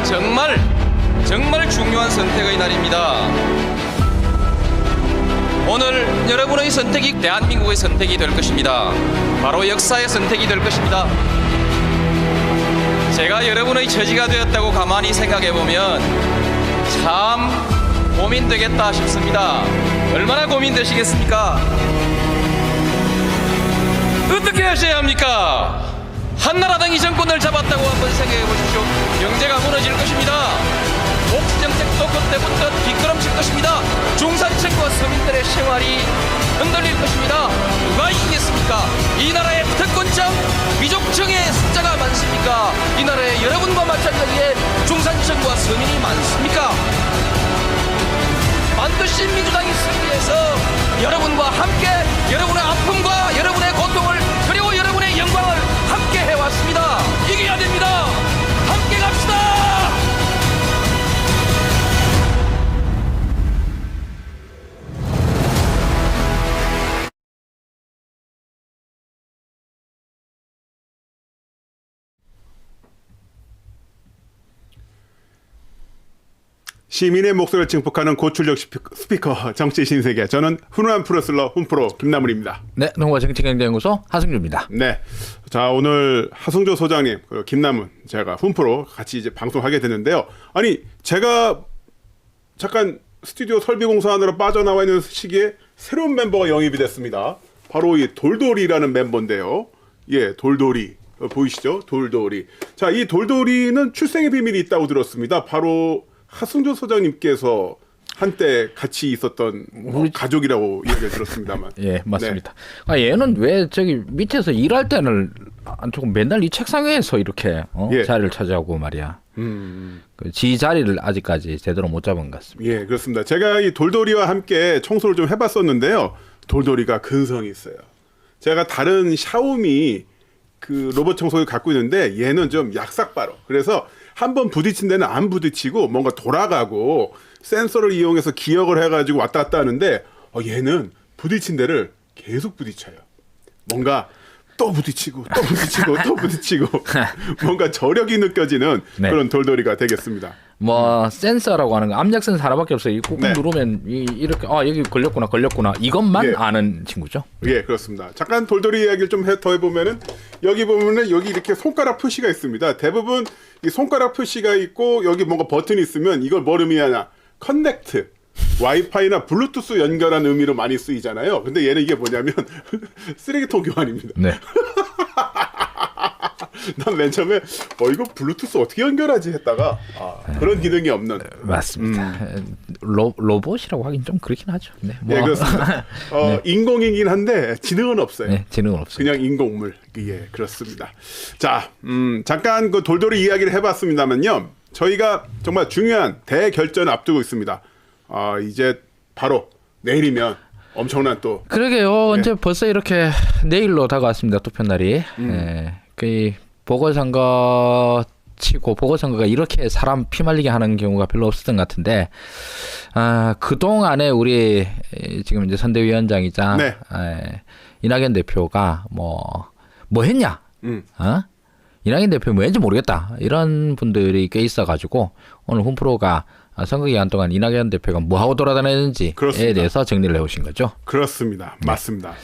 오늘은 정말 정말 중요한 선택의 날입니다. 오늘 여러분의 선택이 대한민국의 선택이 될 것입니다. 바로 역사의 선택이 될 것입니다. 제가 여러분의 처지가 되었다고 가만히 생각해 보면 참 고민되겠다 싶습니다. 얼마나 고민되시겠습니까? 어떻게 하셔야 합니까? 한나라당이 정권을 잡았다고 한번 생각해 보십시오. 경제가 무너질 것입니다. 복지정책도 그때부터 뒷걸음칠 것입니다. 중산층과 서민들의 생활이 흔들릴 것입니다. 누가 이기겠습니까? 이 나라의 특권층, 미족층의 숫자가 많습니까? 이 나라에 여러분과 마찬가지에 중산층과 서민이 많습니까? 반드시 민주당이 승리해서 여러분과 함께 여러분의 아픔과 여러분의 고통을 시민의 목소리를 증폭하는 고출력 스피- 스피커 정치 신세계 저는 훈훈한 프로슬러 훈프로 김나물입니다. 네, 농가 정치경제연구소 하승규입니다. 네. 자, 오늘 하승조 소장님, 그리고 김남은 제가 훈프로 같이 이제 방송하게 됐는데요. 아니, 제가 잠깐 스튜디오 설비 공사하느라 빠져나와 있는 시기에 새로운 멤버가 영입이 됐습니다. 바로 이 돌돌이라는 멤버인데요. 예, 돌돌이. 어, 보이시죠? 돌돌이. 자, 이 돌돌이는 출생의 비밀이 있다고 들었습니다. 바로 하승조 소장님께서 한때 같이 있었던 뭐 가족이라고 이야기를 들었습니다,만 예, 맞습니다. 아, 얘는 왜 저기 밑에서 일할 때는 안 조금 맨날 이 책상 위에서 이렇게 어? 예. 자리를 차지하고 말이야. 음. 그지 자리를 아직까지 제대로 못 잡은 것 같습니다. 예, 그렇습니다. 제가 이 돌돌이와 함께 청소를 좀 해봤었는데요. 돌돌이가 근성이 있어요. 제가 다른 샤오미 그 로봇 청소기 갖고 있는데 얘는 좀 약삭바로. 그래서 한 번 부딪힌 데는 안 부딪히고 뭔가 돌아가고 센서를 이용해서 기억을 해가지고 왔다 갔다 하는데 어, 얘는 부딪힌 데를 계속 부딪혀요. 뭔가 또 부딪히고 또 부딪히고 또 부딪히고 뭔가 저력이 느껴지는 네. 그런 돌돌이가 되겠습니다. 뭐 센서라고 하는 거 압력 센서 하나밖에 없어요. 이 꾹꾹 네. 누르면 이, 이렇게 아 여기 걸렸구나 걸렸구나 이것만 예. 아는 친구죠. 예, 그렇습니다. 잠깐 돌돌이 이야기를 좀 더 해보면은 여기 보면은 여기 이렇게 손가락 표시가 있습니다. 대부분 이 손가락 표시가 있고 여기 뭔가 버튼이 있으면 이걸 뭘 의미하냐? 커넥트. 와이파이나 블루투스 연결한 의미로 많이 쓰이잖아요. 근데 얘는 이게 뭐냐면 쓰레기통 교환입니다. 네. 난 맨 처음에 어 이거 블루투스 어떻게 연결하지 했다가 아, 그런 기능이 없는 맞습니다. 로, 로봇이라고 하긴 좀 그렇긴 하죠. 네. 뭐. 음. 예, 그렇습니다. 어, 인공이긴 한데 지능은 없어요. 네, 지능은 없습니다. 그냥 인공물. 예, 그렇습니다. 자, 음, 잠깐 그 돌돌이 이야기를 해봤습니다만요. 저희가 정말 중요한 대결전을 앞두고 있습니다. 아, 이제 바로 내일이면 엄청난 또 그러게요. 언제 벌써 이렇게 내일로 다가왔습니다. 투표 날이. 음. 예. 그 보궐선거 치고 보궐선거가 이렇게 사람 피 말리게 하는 경우가 별로 없었던 것 같은데 아, 그동안에 우리 에, 지금 이제 선대위원장이자 네. 에, 이낙연 대표가 뭐뭐 했냐? 음. 어? 이낙연 대표 뭐 했는지 모르겠다. 이런 분들이 꽤 있어 가지고 오늘 훈프로가 선거 기간 동안 이낙연 대표가 뭐 하고 돌아다녔는지에. 대해서 정리를 해 오신 거죠. 그렇습니다. 맞습니다.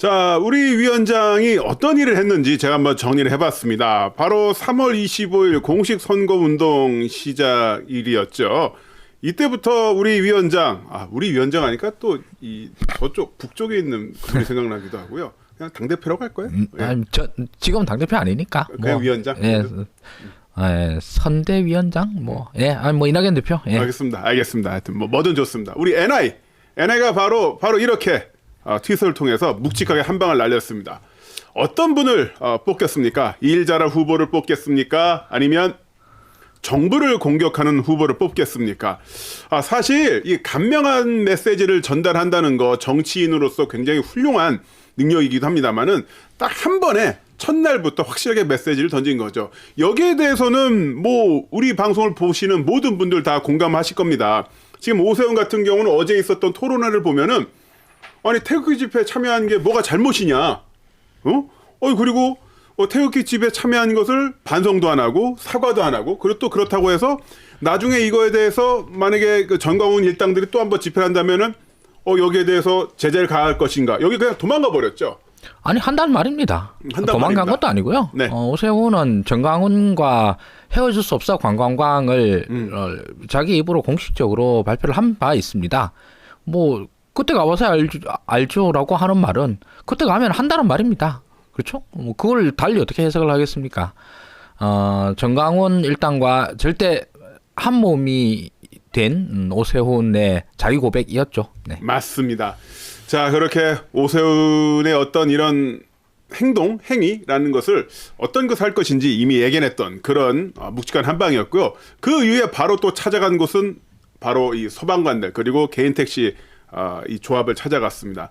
자, 우리 위원장이 어떤 일을 했는지 제가 한번 정리를 해봤습니다. 바로 3월 25일 공식 선거 운동 시작일이었죠. 이때부터 우리 위원장, 아, 우리 위원장 하니까 또 이 저쪽 북쪽에 있는 그분이 생각나기도 하고요. 그냥 당 대표라고 할 거예요. 예. 아니, 저 지금 당 대표 아니니까. 그냥 위원장? 예, 예, 선대위원장 뭐, 예, 아니 뭐 이낙연 대표. 예. 알겠습니다. 알겠습니다. 하여튼 뭐 뭐든 좋습니다. 우리 NI, NI가 바로 바로 이렇게 어, 트위터를 통해서 묵직하게 한 방을 날렸습니다. 어떤 분을 어, 뽑겠습니까? 이일자라 후보를 뽑겠습니까? 아니면 정부를 공격하는 후보를 뽑겠습니까? 아, 사실 이 간명한 메시지를 전달한다는 거 정치인으로서 굉장히 훌륭한 능력이기도 합니다만은 딱 한 번에 첫날부터 확실하게 메시지를 던진 거죠. 여기에 대해서는 뭐 우리 방송을 보시는 모든 분들 다 공감하실 겁니다. 지금 오세훈 같은 경우는 어제 있었던 토론회를 보면은 아니 태극기 집회에 참여한 게 뭐가 잘못이냐? 어? 어 그리고 어, 태극기 집에 참여한 것을 반성도 안 하고 사과도 안 하고 그리고 또 그렇다고 해서 나중에 이거에 대해서 만약에 그 전광훈 일당들이 또 한번 집회를 한다면은 어 여기에 대해서 제재를 가할 것인가 여기 그냥 도망가 버렸죠. 아니 한단 말입니다. 한단 도망간 말입니다. 것도 아니고요. 네. 어, 오세훈은 정강훈과 헤어질 수 없어 관광광을 음. 어, 자기 입으로 공식적으로 발표를 한 바 있습니다. 뭐 그때 가봐서 알죠, 알죠라고 하는 말은 그때 가면 한다는 말입니다. 그렇죠? 뭐 그걸 달리 어떻게 해석을 하겠습니까? 어, 정강훈 일당과 절대 한 몸이 된 음, 오세훈의 자기 고백이었죠. 네. 맞습니다. 자 그렇게 오세훈의 어떤 이런 행동, 행위라는 것을 어떤 것을 할 것인지 이미 예견했던 그런 어, 묵직한 한방이었고요. 그 이후에 바로 또 찾아간 곳은 바로 이 소방관들 그리고 개인 택시 어, 이 조합을 찾아갔습니다.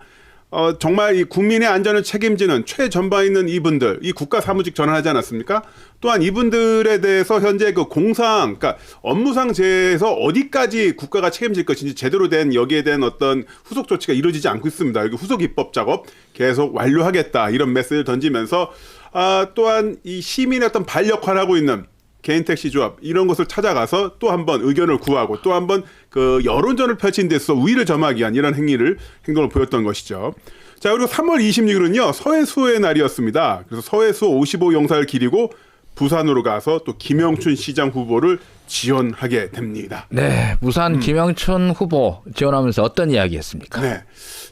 어, 정말 이 국민의 안전을 책임지는 최전방에 있는 이분들, 이 국가 사무직 전환하지 않았습니까? 또한 이분들에 대해서 현재 그 공상, 그러니까 업무상 제에서 어디까지 국가가 책임질 것인지 제대로 된 여기에 대한 어떤 후속 조치가 이루어지지 않고 있습니다. 여기 후속 입법 작업 계속 완료하겠다 이런 메시지를 던지면서 아, 또한 이 시민의 어떤 발 역할을 하고 있는 개인 택시 조합 이런 것을 찾아가서 또 한번 의견을 구하고 또 한번 그 여론전을 펼친 데서 우위를 점하기 위한 이런 행위를 행동을 보였던 것이죠. 자 그리고 3월 26일은요 서해수의 날이었습니다. 그래서 서해수 55 영사를 기리고 부산으로 가서 또 김영춘 시장 후보를 지원하게 됩니다. 네, 부산 음. 김영춘 후보 지원하면서 어떤 이야기했습니까? 네.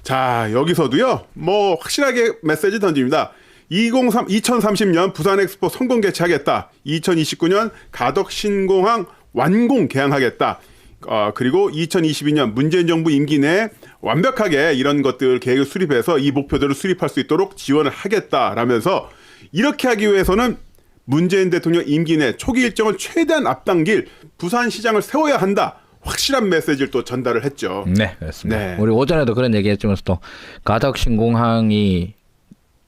자, 여기서도요, 뭐, 확실하게 메시지 던집니다. 2030, 2030년 부산 엑스포 성공 개최하겠다. 2029년 가덕 신공항 완공 개항하겠다. 어, 그리고 2022년 문재인 정부 임기 내에 완벽하게 이런 것들 계획을 수립해서 이 목표들을 수립할 수 있도록 지원을 하겠다라면서 이렇게 하기 위해서는 문재인 대통령 임기 내 초기 일정을 최대한 앞당길 부산시장을 세워야 한다. 확실한 메시지를 또 전달을 했죠. 네, 그렇습니다. 네. 우리 오전에도 그런 얘기했지만 또 가덕 신공항이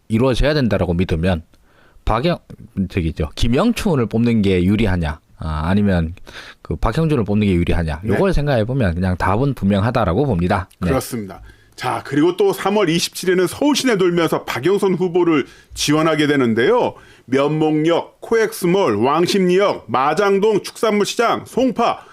이루어져야 된다라고 믿으면 박영 저기죠 김영춘을 뽑는 게 유리하냐? 아, 아니면 그 박형준을 뽑는 게 유리하냐? 네. 요걸 생각해 보면 그냥 답은 분명하다라고 봅니다. 네. 그렇습니다. 자, 그리고 또 3월 27일에는 서울시내 돌면서 박영선 후보를 지원하게 되는데요. 면목역, 코엑스몰, 왕십리역, 마장동 축산물시장, 송파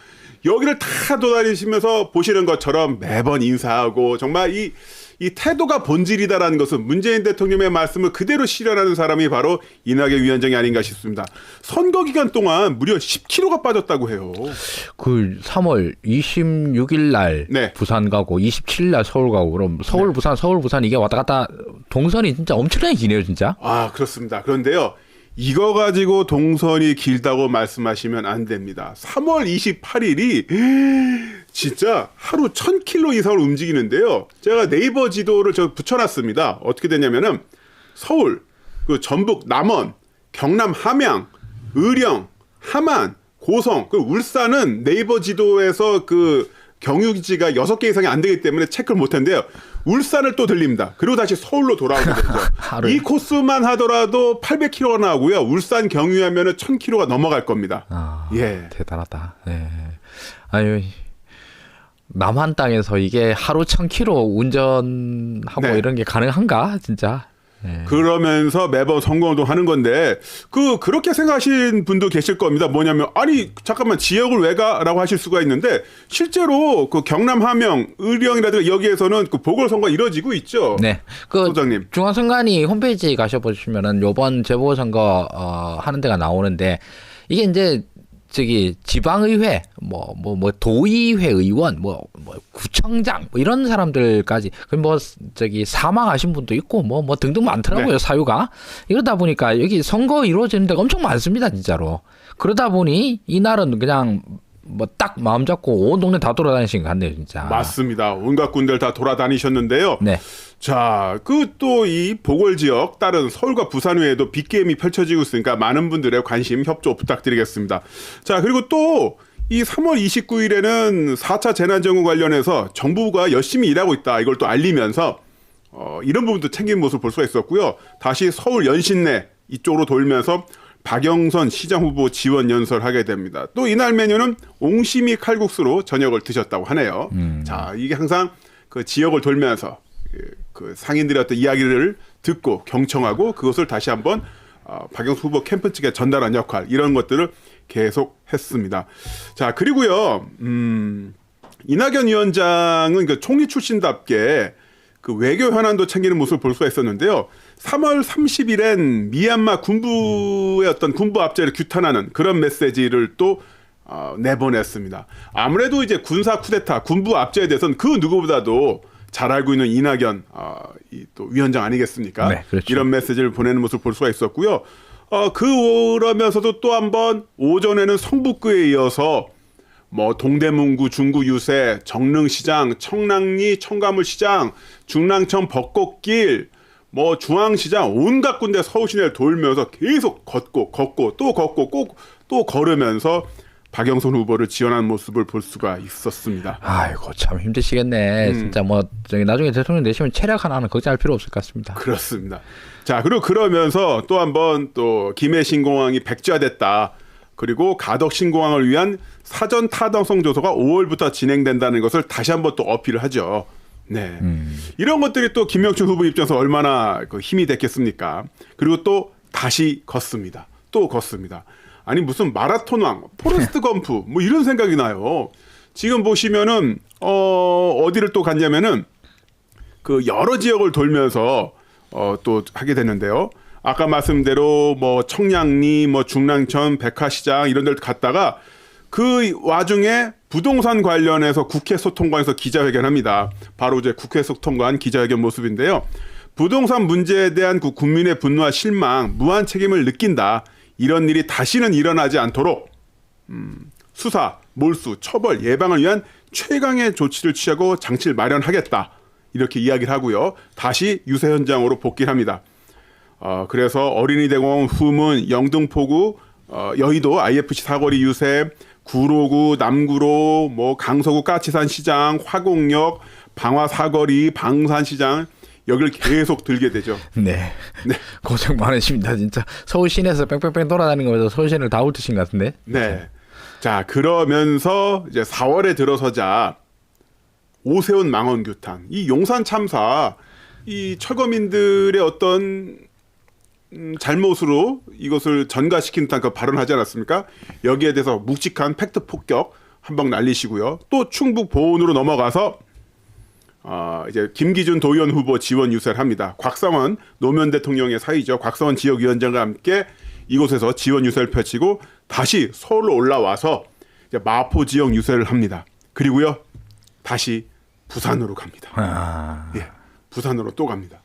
여기를 다 도다니시면서 보시는 것처럼 매번 인사하고 정말 이, 이 태도가 본질이다라는 것은 문재인 대통령의 말씀을 그대로 실현하는 사람이 바로 이낙연 위원장이 아닌가 싶습니다. 선거 기간 동안 무려 10kg가 빠졌다고 해요. 그 3월 26일 날 네. 부산 가고 27일 날 서울 가고 그럼 서울 부산 서울 부산 이게 왔다 갔다 동선이 진짜 엄청나게 기네요, 진짜. 아, 그렇습니다. 그런데요. 이거 가지고 동선이 길다고 말씀하시면 안 됩니다. 3월 28일이 진짜 하루 1000km 이상을 움직이는데요. 제가 네이버 지도를 저 붙여놨습니다. 어떻게 되냐면은 서울, 그 전북 남원, 경남 함양, 의령, 함안, 고성, 그 울산은 네이버 지도에서 그 경유지가 6개 이상이 안 되기 때문에 체크를 못 했는데요. 울산을 또 들립니다. 그리고 다시 서울로 돌아오게 되죠. 이 코스만 하더라도 800km가 나오고요. 울산 경유하면 은 1000km가 넘어갈 겁니다. 아, 예. 대단하다. 네. 아유, 남한 땅에서 이게 하루 1000km 운전하고 네. 이런 게 가능한가? 진짜. 네. 그러면서 매번 선거운동 하는 건데 그 그렇게 생각하시는 분도 계실 겁니다. 뭐냐면 아니 잠깐만 지역을 왜 가라고 하실 수가 있는데 실제로 그 경남 함영, 의령이라든가 여기에서는 그 보궐선거 이루어지고 있죠. 네. 그 소장님. 중앙선관위 홈페이지 가셔 보시면은 요번 재보선거 어, 하는 데가 나오는데 이게 이제 저기 지방의회 뭐뭐뭐 도의회 의원 뭐, 뭐 구청장 뭐 이런 사람들까지. 그뭐 저기 사망하신 분도 있고 뭐뭐 등등 많더라고요 네. 사유가. 이러다 보니까 여기 선거 이루어지는 데가 엄청 많습니다 진짜로. 그러다 보니 이날은 그냥 뭐 딱 마음 잡고 온 동네 다 돌아다니신 것 같네요 진짜 맞습니다. 온갖 군들 다 돌아다니셨는데요. 네 자, 그 또 이 보궐 지역 다른 서울과 부산 외에도 빅게임이 펼쳐지고 있으니까 많은 분들의 관심 협조 부탁드리겠습니다. 자, 그리고 또 이 3월 29일에는 4차 재난정부 관련해서 정부가 열심히 일하고 있다. 이걸 또 알리면서 어, 이런 부분도 챙긴 모습을 볼 수가 있었고요. 다시 서울 연신내 이쪽으로 돌면서 박영선 시장 후보 지원 연설하게 됩니다. 또 이날 메뉴는 옹심이 칼국수로 저녁을 드셨다고 하네요. 자, 이게 항상 그 지역을 돌면서 그- 그 상인들의 어떤 이야기를 듣고 경청하고 그것을 다시 한번 어, 박영수 후보 캠프 측에 전달한 역할 이런 것들을 계속 했습니다. 자 그리고요, 음, 이낙연 위원장은 그 총리 출신답게 그 외교 현안도 챙기는 모습을 볼 수가 있었는데요. 3월 30일엔 미얀마 군부의 어떤 군부 압제를 규탄하는 그런 메시지를 또 어, 내보냈습니다. 아무래도 이제 군사 쿠데타, 군부 압제에 대해서는 그 누구보다도 잘 알고 있는 이낙연 어, 이또 위원장 아니겠습니까? 네, 그렇죠. 이런 메시지를 보내는 모습을 볼 수가 있었고요. 어, 그러면서도 또 한번 오전에는 성북구에 이어서 뭐 동대문구 중구 유세, 정릉시장, 청량리 청가물시장, 중랑천 벚꽃길, 뭐 중앙시장 온갖 군데 서울 시내를 돌면서 계속 걷고 걷고 또 걷고 꼭 또 걸으면서 박영선 후보를 지원하는 모습을 볼 수가 있었습니다. 아이고 참 힘드시겠네. 진짜 뭐 저기 나중에 대통령 되시면 체력 하나는 걱정할 필요 없을 것 같습니다. 그렇습니다. 자, 그리고 그러면서 또 한번 또 김해 신공항이 백지화됐다. 그리고 가덕 신공항을 위한 사전 타당성 조사가 5월부터 진행된다는 것을 다시 한번 또 어필을 하죠. 네. 이런 것들이 또 김명춘 후보 입장에서 얼마나 그 힘이 됐겠습니까? 그리고 또 다시 걷습니다. 또 걷습니다. 아니 무슨 마라톤 왕, 포레스트 검프 뭐 이런 생각이 나요. 지금 보시면은 어 어디를 또 갔냐면은 그 여러 지역을 돌면서 어 또 하게 됐는데요. 아까 말씀대로 뭐 청량리, 뭐 중랑천, 백화시장 이런 데를 갔다가 그 와중에 부동산 관련해서 국회 소통관에서 기자회견합니다. 바로 이제 국회 소통관 기자회견 모습인데요. 부동산 문제에 대한 그 국민의 분노와 실망, 무한 책임을 느낀다. 이런 일이 다시는 일어나지 않도록 음, 수사, 몰수, 처벌, 예방을 위한 최강의 조치를 취하고 장치를 마련하겠다. 이렇게 이야기를 하고요. 다시 유세 현장으로 복귀를 합니다. 어, 그래서 어린이대공원 후문, 영등포구, 어, 여의도 IFC 사거리 유세, 구로구, 남구로, 뭐 강서구 까치산 시장, 화곡역, 방화 사거리, 방산 시장 여기를 계속 들게 되죠. 네. 고생 많으십니다 진짜. 서울 시내에서 뺑뺑뺑 돌아다니는 거면서 서울 시내를 다 훑으신 것 같은데. 네. 자, 그러면서 이제 4월에 들어서자 오세훈 망원 규탄, 이 용산 참사, 이 철거민들의 어떤 음, 잘못으로 이것을 전가시킨 듯한 그 발언하지 않았습니까? 여기에 대해서 묵직한 팩트 폭격 한 방 날리시고요. 또 충북 보은으로 넘어가서 어, 이제 김기준 도의원 후보 지원 유세를 합니다. 곽상원 노무현 대통령의 사이죠. 곽상원 지역위원장과 함께 이곳에서 지원 유세를 펼치고 다시 서울로 올라와서 이제 마포 지역 유세를 합니다. 그리고요 다시 부산으로 갑니다. 아. 예, 부산으로 또 갑니다.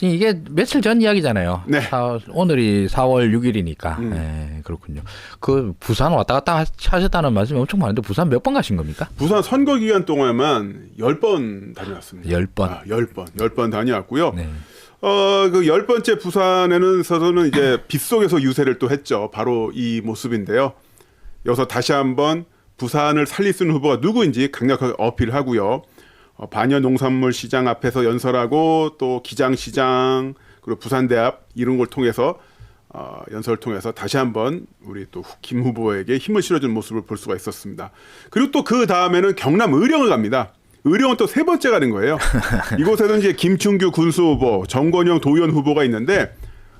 지금 이게 며칠 전 이야기잖아요. 네. 사- 오늘이 4월 6일이니까. 음. 네, 그렇군요. 그 부산 왔다 갔다 하- 하셨다는 말씀이 엄청 많은데 부산 몇 번 가신 겁니까? 부산 선거 기간 동안만 10번 다녀왔습니다. 열 번. 아, 10번. 10번 다녀왔고요. 네. 어, 그 열 번째 부산에는 서서는 이제 빗속에서 유세를 또 했죠. 바로 이 모습인데요. 여기서 다시 한번 부산을 살릴 수 있는 후보가 누구인지 강력하게 어필하고요. 어, 반여 농산물 시장 앞에서 연설하고 또 기장 시장 그리고 부산대합 이런 걸 통해서 어, 연설을 통해서 다시 한번 우리 또 김 후보에게 힘을 실어준 모습을 볼 수가 있었습니다. 그리고 또 그 다음에는 경남 의령을 갑니다. 의령은 또 세 번째 가는 거예요. 이곳에는 이제 김충규 군수 후보, 정권영 도의원 후보가 있는데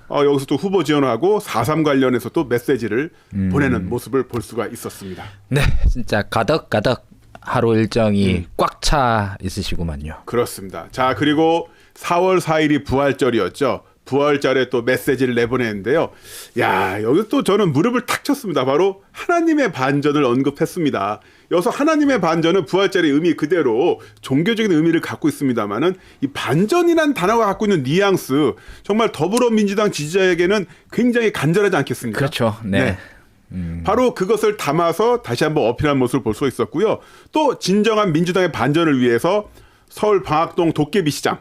어, 여기서 또 후보 지원하고 4.3 관련해서 또 메시지를 보내는 모습을 볼 수가 있었습니다. 네, 진짜 가덕 가덕 하루 일정이 음. 꽉차 있으시구만요. 그렇습니다. 자, 그리고 4월 4일이 부활절이었죠. 부활절에 또 메시지를 내보냈는데요. 야, 여기 또 저는 무릎을 탁 쳤습니다. 바로 하나님의 반전을 언급했습니다. 여기서 하나님의 반전은 부활절의 의미 그대로 종교적인 의미를 갖고 있습니다만은 이 반전이란 단어가 갖고 있는 뉘앙스 정말 더불어민주당 지지자에게는 굉장히 간절하지 않겠습니까? 그렇죠. 네. 바로 그것을 담아서 다시 한번 어필한 모습을 볼 수 있었고요. 또 진정한 민주당의 반전을 위해서 서울 방학동 도깨비 시장,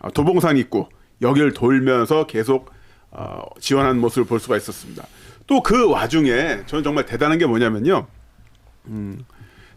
어, 도봉산 입구 여기를 돌면서 계속 어, 지원하는 모습을 볼 수가 있었습니다. 또 그 와중에 저는 정말 대단한 게 뭐냐면요. 음,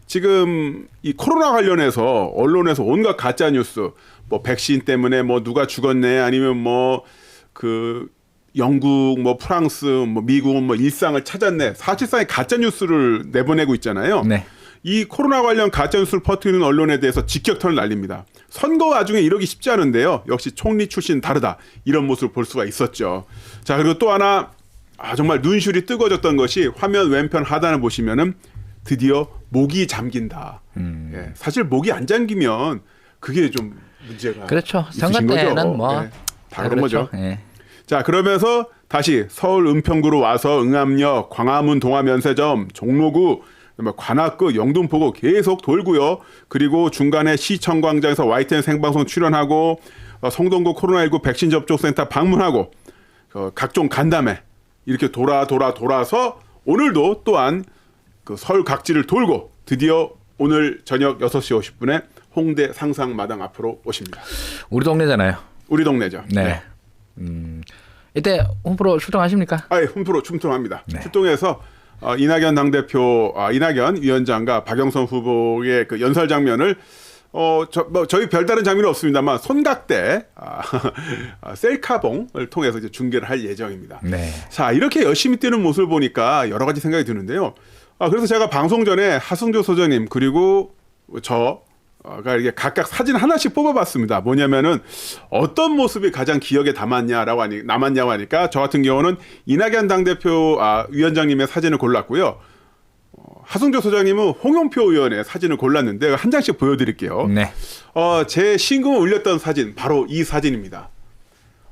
지금 이 코로나 관련해서 언론에서 온갖 가짜 뉴스, 뭐 백신 때문에 뭐 누가 죽었네, 아니면 뭐그 영국, 뭐 프랑스, 뭐 미국은 뭐 일상을 찾았네. 사실상의 가짜 뉴스를 내보내고 있잖아요. 네. 이 코로나 관련 가짜 뉴스를 퍼뜨리는 언론에 대해서 직격탄을 날립니다. 선거 와중에 이러기 쉽지 않은데요. 역시 총리 출신 다르다. 이런 모습을 볼 수가 있었죠. 자, 그리고 또 하나 아, 정말 눈시울이 뜨거워졌던 것이 화면 왼편 하단을 보시면은 드디어 목이 잠긴다. 예, 사실 목이 안 잠기면 그게 좀 문제가 그렇죠. 선거. 때는 뭐 예, 다 그런 그렇죠. 거죠. 예. 자 그러면서 다시 서울 은평구로 와서 응암역, 광화문 동화면세점, 종로구, 그다음에 관악구, 영등포구 계속 돌고요. 그리고 중간에 시청광장에서 YTN 생방송 출연하고 어, 성동구 코로나19 백신 접종센터 방문하고 어, 각종 간담회 이렇게 돌아 돌아 돌아서 오늘도 또한 그 서울 각지를 돌고 드디어 오늘 저녁 6시 50분에 홍대 상상마당 앞으로 오십니다. 우리 동네잖아요. 우리 동네죠. 네. 음. 이때 홈프로 출동하십니까? 아 예 홈프로 출동합니다. 출동해서 어, 이낙연 당대표, 아, 이낙연 위원장과 박영선 후보의 그 연설 장면을 어, 저, 뭐, 저희 별다른 장면은 없습니다만 손각대 아, 아, 셀카봉을 통해서 이제 중계를 할 예정입니다. 네. 자 이렇게 열심히 뛰는 모습을 보니까 여러 가지 생각이 드는데요. 아, 그래서 제가 방송 전에 하승조 소장님 그리고 저 가 이렇게 각각 사진 하나씩 뽑아봤습니다. 뭐냐면은 어떤 모습이 가장 기억에 남았냐라고 하니 남았냐고 하니까 저 같은 경우는 이낙연 당대표 아, 위원장님의 사진을 골랐고요. 어, 하승조 소장님은 홍영표 의원의 사진을 골랐는데 한 장씩 보여드릴게요. 네. 어, 제 신금을 올렸던 사진 바로 이 사진입니다.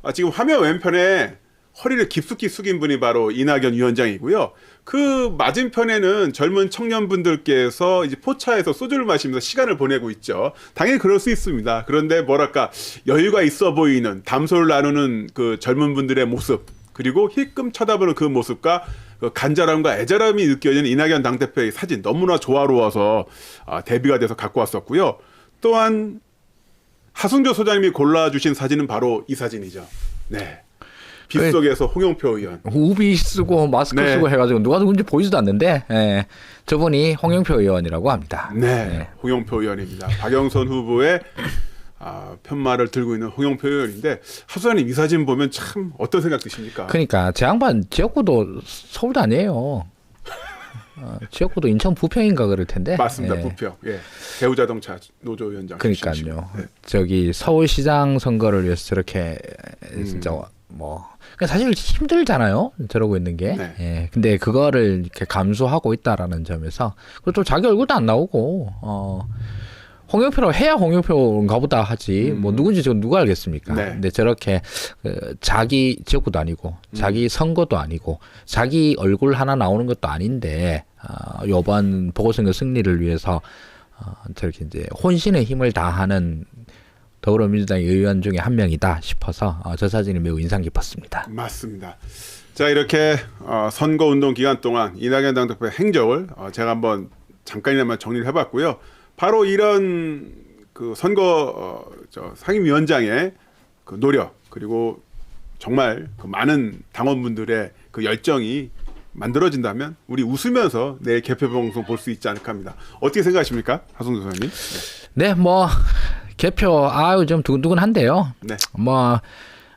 아, 지금 화면 왼편에 허리를 깊숙이 숙인 분이 바로 이낙연 위원장이고요. 그 맞은편에는 젊은 청년분들께서 이제 포차에서 소주를 마시면서 시간을 보내고 있죠. 당연히 그럴 수 있습니다. 그런데 뭐랄까 여유가 있어 보이는 담소를 나누는 그 젊은 분들의 모습 그리고 힐끔 쳐다보는 그 모습과 그 간절함과 애절함이 느껴지는 이낙연 당대표의 사진 너무나 조화로워서 아, 대비가 돼서 갖고 왔었고요. 또한 하승조 소장님이 골라주신 사진은 바로 이 사진이죠. 네. 빗속에서 홍영표 의원. 우비 쓰고 마스크 네. 쓰고 해가지고 누가 누군지 보이지도 않는데 예. 저분이 홍영표 의원이라고 합니다. 네. 홍영표 의원입니다. 박영선 후보의 아, 편말을 들고 있는 홍영표 의원인데 하수장님 이 사진 보면 참 어떤 생각 드십니까? 그러니까 제 양반 지역구도 서울도 아니에요. 어, 지역구도 인천 부평인가 그럴 텐데. 맞습니다. 예. 부평. 예. 대우자동차 노조 위원장. 그러니까요. 출신이시고. 네. 저기 서울시장 선거를 위해서 저렇게 음. 진짜 뭐 그러니까 사실 힘들잖아요. 저러고 있는 게. 네. 예. 근데 그거를 이렇게 감수하고 있다라는 점에서 그리고 또 자기 얼굴도 안 나오고 어 홍영표로 해야 홍영표인가 보다 하지 뭐 누군지 지금 누가 알겠습니까? 음. 네. 근데 저렇게 그 자기 지역구도 아니고 자기 선거도 아니고 자기 얼굴 하나 나오는 것도 아닌데 어, 이번 보궐선거 승리를 위해서 어, 저렇게 이제 혼신의 힘을 다하는 더불어민주당 의원 중에 한 명이다 싶어서 어, 저 사진이 매우 인상 깊었습니다. 맞습니다. 자 이렇게 어, 선거 운동 기간 동안 이낙연 당대표의 행적을 어, 제가 한번 잠깐이나마 정리를 해봤고요. 바로 이런 그 선거 어, 저 상임위원장의 그 노력 그리고 정말 그 많은 당원분들의 그 열정이 만들어진다면 우리 웃으면서 내일 개표 방송 볼 수 있지 않을까 합니다. 어떻게 생각하십니까, 하성조 소장님? 네, 뭐 개표 아유 좀 두근두근한데요. 네. 뭐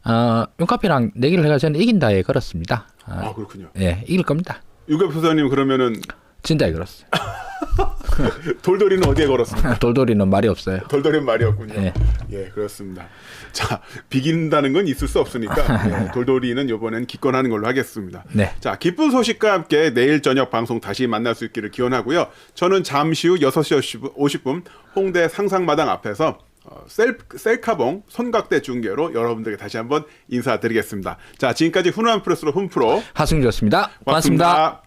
어, 윤카피랑 내기를 해가 저는 이긴다에 걸었습니다. 아, 아 그렇군요. 예, 이길 겁니다. 유갑 소장님 그러면은 진짜에 걸었어요. 돌돌이는 어디에 걸었습니까? 돌돌이는 말이 없어요. 돌돌이는 말이었군요. 예. 예, 그렇습니다. 자, 비긴다는 건 있을 수 없으니까 예, 돌돌이는 이번엔 기권하는 걸로 하겠습니다. 네. 자, 기쁜 소식과 함께 내일 저녁 방송 다시 만날 수 있기를 기원하고요. 저는 잠시 후 6시 50분 홍대 상상마당 앞에서 어, 셀, 셀카봉 손각대 중계로 여러분들에게 다시 한번 인사드리겠습니다. 자, 지금까지 훈훈한 프레스로 훈프로 하승주였습니다. 고맙습니다. 고맙습니다.